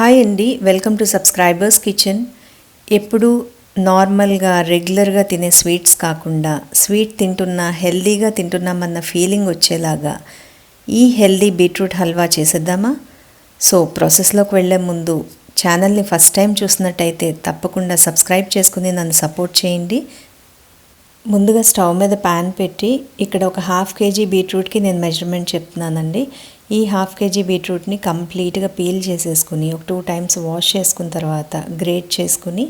Hi అండి. Welcome to subscribers kitchen. ఎప్పుడు నార్మల్గా రెగ్యులర్గా తినే స్వీట్స్ కాకుండా స్వీట్ తింటున్నా హెల్దీగా తింటున్నామన్న ఫీలింగ్ వచ్చేలాగా ఈ హెల్దీ బీట్రూట్ హల్వా చేసేద్దామా? సో ప్రాసెస్లోకి వెళ్ళే ముందు ఛానల్ని ఫస్ట్ టైం చూసినట్టయితే తప్పకుండా సబ్స్క్రైబ్ చేసుకుని నన్ను సపోర్ట్ చేయండి. ముందుగా స్టవ్ మీద ప్యాన్ పెట్టి ఇక్కడ ఒక హాఫ్ కేజీ బీట్రూట్కి నేను మెజర్మెంట్ చెప్తున్నానండి. ఈ హాఫ్ కేజీ బీట్రూట్ని కంప్లీట్గా పీల్ చేసేసుకుని ఒక టూ టైమ్స్ వాష్ చేసుకున్న తర్వాత గ్రేట్ చేసుకుని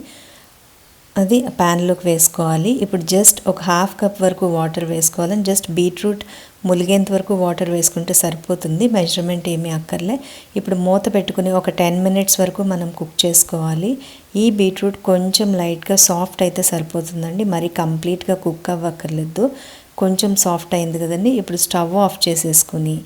అది ప్యాన్లోకి వేసుకోవాలి. ఇప్పుడు జస్ట్ ఒక హాఫ్ కప్ వరకు వాటర్ వేసుకోవాలని జస్ట్ బీట్రూట్ ములిగేంత వరకు వాటర్ వేసుకుంటే సరిపోతుంది. మెజర్మెంట్ ఏమీ అక్కర్లే. ఇప్పుడు మూత పెట్టుకుని ఒక టెన్ మినిట్స్ వరకు మనం కుక్ చేసుకోవాలి. ఈ బీట్రూట్ కొంచెం లైట్గా సాఫ్ట్ అయితే సరిపోతుందండి. మరి కంప్లీట్గా కుక్ అవ్వక్కర్లేదు. కొంచెం సాఫ్ట్ అయింది కదండి. ఇప్పుడు స్టవ్ ఆఫ్ చేసేసుకుని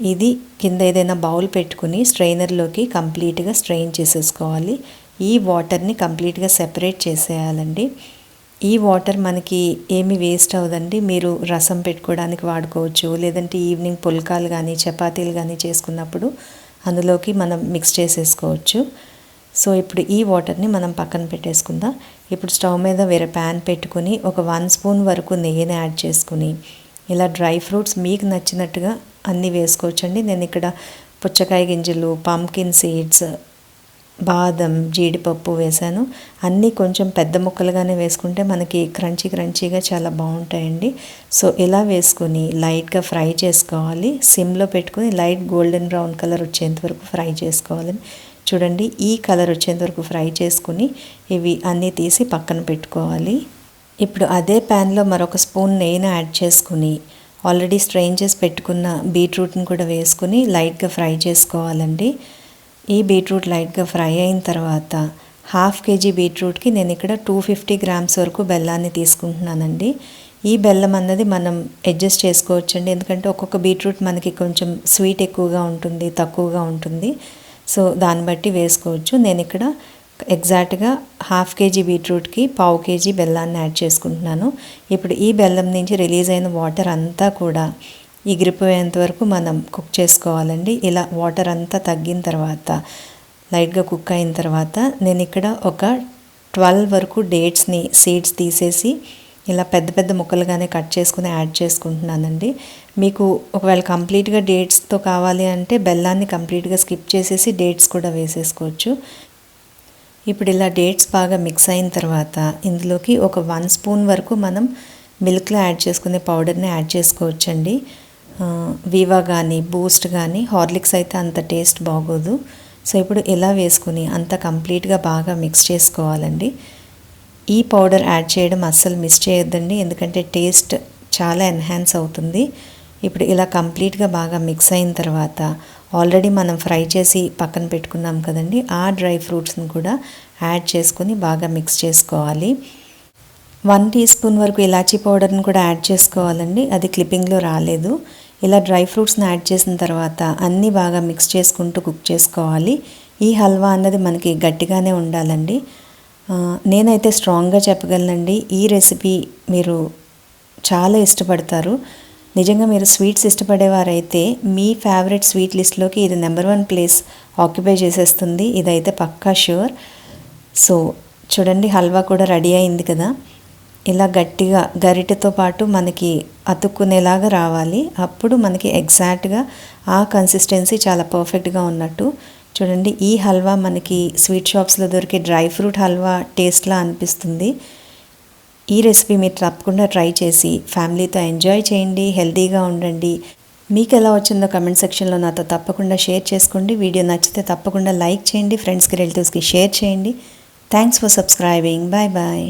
ఇది కింద ఏదైనా బౌల్ పెట్టుకుని స్ట్రైనర్లోకి కంప్లీట్గా స్ట్రెయిన్ చేసేసుకోవాలి. ఈ వాటర్ని కంప్లీట్గా సెపరేట్ చేసేయాలండి. ఈ వాటర్ మనకి ఏమి వేస్ట్ అవ్వదండి. మీరు రసం పెట్టుకోవడానికి వాడుకోవచ్చు. లేదంటే ఈవినింగ్ పుల్కాలు కానీ చపాతీలు కానీ చేసుకున్నప్పుడు అందులోకి మనం మిక్స్ చేసేసుకోవచ్చు. సో ఇప్పుడు ఈ వాటర్ని మనం పక్కన పెట్టేసుకుందాం. ఇప్పుడు స్టవ్ మీద వేరే ప్యాన్ పెట్టుకుని ఒక వన్ స్పూన్ వరకు నెయ్యిని యాడ్ చేసుకుని ఇలా డ్రై ఫ్రూట్స్ మీకు నచ్చినట్టుగా అన్నీ వేసుకోవచ్చండి. నేను ఇక్కడ పుచ్చకాయ గింజలు పంకిన్ సీడ్స్ బాదం జీడిపప్పు వేశాను. అన్నీ కొంచెం పెద్ద ముక్కలుగానే వేసుకుంటే మనకి క్రంచీ క్రంచీగా చాలా బాగుంటాయండి. సో ఇలా వేసుకొని లైట్గా ఫ్రై చేసుకోవాలి. సిమ్లో పెట్టుకుని లైట్ గోల్డెన్ బ్రౌన్ కలర్ వచ్చేంత వరకు ఫ్రై చేసుకోవాలని. చూడండి ఈ కలర్ వచ్చేంత వరకు ఫ్రై చేసుకుని ఇవి అన్నీ తీసి పక్కన పెట్టుకోవాలి. ఇప్పుడు అదే ప్యాన్లో మరొక స్పూన్ నెయ్యిని యాడ్ చేసుకుని ఆల్రెడీ స్ట్రెయిన్ చేసి పెట్టుకున్న బీట్రూట్ని కూడా వేసుకుని లైట్గా ఫ్రై చేసుకోవాలండి. ఈ బీట్రూట్ లైట్గా ఫ్రై అయిన తర్వాత హాఫ్ కేజీ బీట్రూట్కి నేను ఇక్కడ టూ ఫిఫ్టీ గ్రామ్స్ వరకు బెల్లాన్ని తీసుకుంటున్నానండి. ఈ బెల్లం అన్నది మనం అడ్జస్ట్ చేసుకోవచ్చండి. ఎందుకంటే ఒక్కొక్క బీట్రూట్ మనకి కొంచెం స్వీట్ ఎక్కువగా ఉంటుంది తక్కువగా ఉంటుంది. సో దాన్ని బట్టి వేసుకోవచ్చు. నేను ఇక్కడ ఎగ్జాక్ట్గా హాఫ్ కేజీ బీట్రూట్కి పావు కేజీ బెల్లాన్ని యాడ్ చేసుకుంటున్నాను. ఇప్పుడు ఈ బెల్లం నుంచి రిలీజ్ అయిన వాటర్ అంతా కూడా ఎగిరిపోయేంత వరకు మనం కుక్ చేసుకోవాలండి. ఇలా వాటర్ అంతా తగ్గిన తర్వాత లైట్గా కుక్ అయిన తర్వాత నేను ఇక్కడ ఒక ట్వెల్వ్ వరకు డేట్స్ని సీడ్స్ తీసేసి ఇలా పెద్ద పెద్ద ముక్కలుగానే కట్ చేసుకుని యాడ్ చేసుకుంటున్నానండి. మీకు ఒకవేళ కంప్లీట్గా డేట్స్తో కావాలి అంటే బెల్లాన్ని కంప్లీట్గా స్కిప్ చేసేసి డేట్స్ కూడా వేసేసుకోవచ్చు. ఇప్పుడు ఇలా డేట్స్ బాగా మిక్స్ అయిన తర్వాత ఇందులోకి ఒక వన్ స్పూన్ వరకు మనం మిల్క్లో యాడ్ చేసుకునే పౌడర్ని యాడ్ చేసుకోవచ్చండి. వివా కానీ బూస్ట్ కానీ హార్లిక్స్ అయితే అంత టేస్ట్ బాగోదు. సో ఇప్పుడు ఇలా వేసుకుని అంత కంప్లీట్గా బాగా మిక్స్ చేసుకోవాలండి. ఈ పౌడర్ యాడ్ చేయడం అస్సలు మిస్ చేయొద్దండి. ఎందుకంటే టేస్ట్ చాలా ఎన్హాన్స్ అవుతుంది. ఇప్పుడు ఇలా కంప్లీట్గా బాగా మిక్స్ అయిన తర్వాత ఆల్రెడీ మనం ఫ్రై చేసి పక్కన పెట్టుకున్నాం కదండి ఆ డ్రై ఫ్రూట్స్ని కూడా యాడ్ చేసుకొని బాగా మిక్స్ చేసుకోవాలి. వన్ టీ స్పూన్ వరకు ఇలాచీ పౌడర్ని కూడా యాడ్ చేసుకోవాలండి అది క్లిప్పింగ్లో రాలేదు. ఇలా డ్రై ఫ్రూట్స్ని యాడ్ చేసిన తర్వాత అన్నీ బాగా మిక్స్ చేసుకుంటూ కుక్ చేసుకోవాలి. ఈ హల్వా అన్నది మనకి గట్టిగానే ఉండాలండి. నేనైతే స్ట్రాంగ్గా చెప్పగలనండి ఈ రెసిపీ మీరు చాలా ఇష్టపడతారు. నిజంగా మీరు స్వీట్స్ ఇష్టపడేవారైతే మీ ఫేవరెట్ స్వీట్ లిస్ట్లోకి ఇది నెంబర్ వన్ ప్లేస్ ఆక్యుపై చేసేస్తుంది. ఇదైతే పక్కా ష్యూర్ సో చూడండి హల్వా కూడా రెడీ అయింది కదా. ఇలా గట్టిగా గరిటెతో పాటు మనకి అతుక్కునేలాగా రావాలి. అప్పుడు మనకి ఎగ్జాక్ట్గా ఆ కన్సిస్టెన్సీ చాలా పర్ఫెక్ట్గా ఉన్నట్టు. చూడండి ఈ హల్వా మనకి స్వీట్ షాప్స్లో దొరికే డ్రై ఫ్రూట్ హల్వా టేస్ట్లా అనిపిస్తుంది. ఈ రెసిపీ మీరు తప్పకుండా ట్రై చేసి ఫ్యామిలీతో ఎంజాయ్ చేయండి హెల్తీగా ఉండండి. మీకు ఎలా వచ్చిందో కమెంట్ సెక్షన్లో నాతో తప్పకుండా షేర్ చేసుకోండి. వీడియో నచ్చితే తప్పకుండా లైక్ చేయండి ఫ్రెండ్స్కి రిలేటివ్స్కి షేర్ చేయండి. Thanks for subscribing. Bye bye.